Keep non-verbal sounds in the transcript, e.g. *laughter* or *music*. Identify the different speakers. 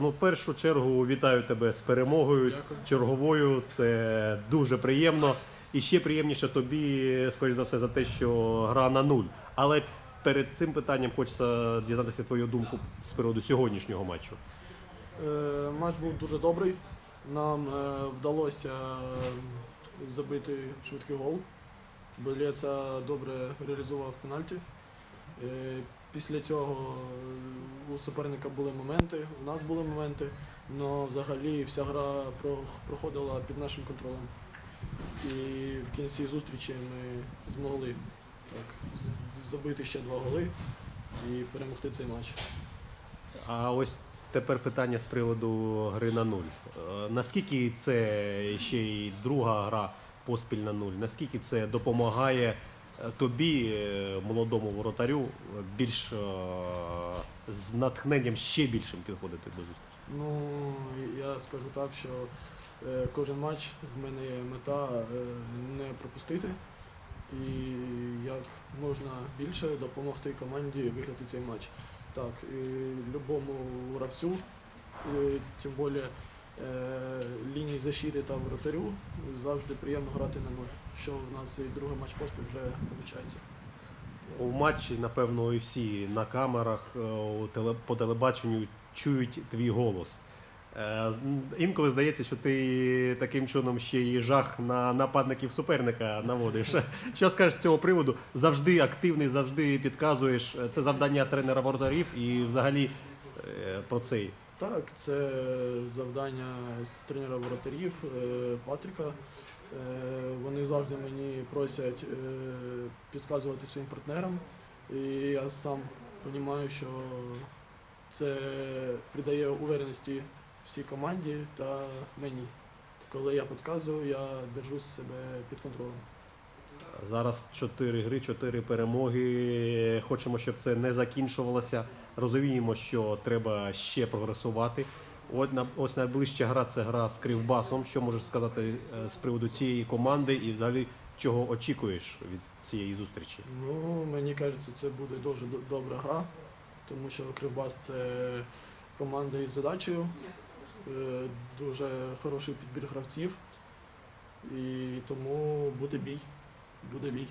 Speaker 1: Ну, в першу чергу вітаю тебе з перемогою
Speaker 2: Дякую.
Speaker 1: черговою. Це дуже приємно. І ще приємніше тобі, скоріш за все, за те, що гра на нуль. Але перед цим питанням хочеться дізнатися твою думку з приводу сьогоднішнього матчу.
Speaker 2: Е, Матч був дуже добрий. Нам е, вдалося е, забити швидкий гол. Белєца добре реалізував пенальті. Е, Після цього е, у суперника були моменти, у нас були моменти, але взагалі вся гра проходила під нашим контролем. І в кінці зустрічі ми змогли так, забити ще два голи і перемогти цей матч.
Speaker 1: А ось тепер питання з приводу гри на нуль. Е, Наскільки це ще й друга гра поспіль на нуль? Наскільки це допомагає тобі, е, молодому воротарю, більш е, з натхненням ще більшим підходити до зустрічі?
Speaker 2: Ну, я скажу так, що е, кожен матч в мене є мета не пропустити і як можна більше допомогти команді виграти цей матч. Так, і любому гравцю, тим більше лінії защити та воротарю завжди приємно грати на нуль, що в нас і другий матч поспіль вже виходить.
Speaker 1: У матчі, напевно, і всі на камерах е, по телебаченню чують твій голос. Е, Інколи здається, що ти таким чином ще й жах на нападників суперника наводиш. *laughs* Що скажеш з цього приводу? Завжди активний, завжди підказуєш. Е, Це завдання тренера воротарів і взагалі е, про цей.
Speaker 2: Так, це завдання тренера воротарів е, Патріка. Е, Вони завжди мені просять е, підказувати своїм партнерам. І я сам розумію, що це придає увереності всій команді та мені. Коли я підказую, я держу себе під контролем.
Speaker 1: Зараз чотири гри, чотири перемоги. Хочемо, щоб це не закінчувалося. Розуміємо, що треба ще прогресувати. Ось найближча гра це гра з Кривбасом. Що можеш сказати е, з приводу цієї команди і взагалі чого очікуєш від цієї зустрічі?
Speaker 2: Ну, мені кажеться, це буде дуже добра гра, тому що Кривбас це команда із задачею, е, дуже хороший підбір гравців. І тому буде бій. Буде бій.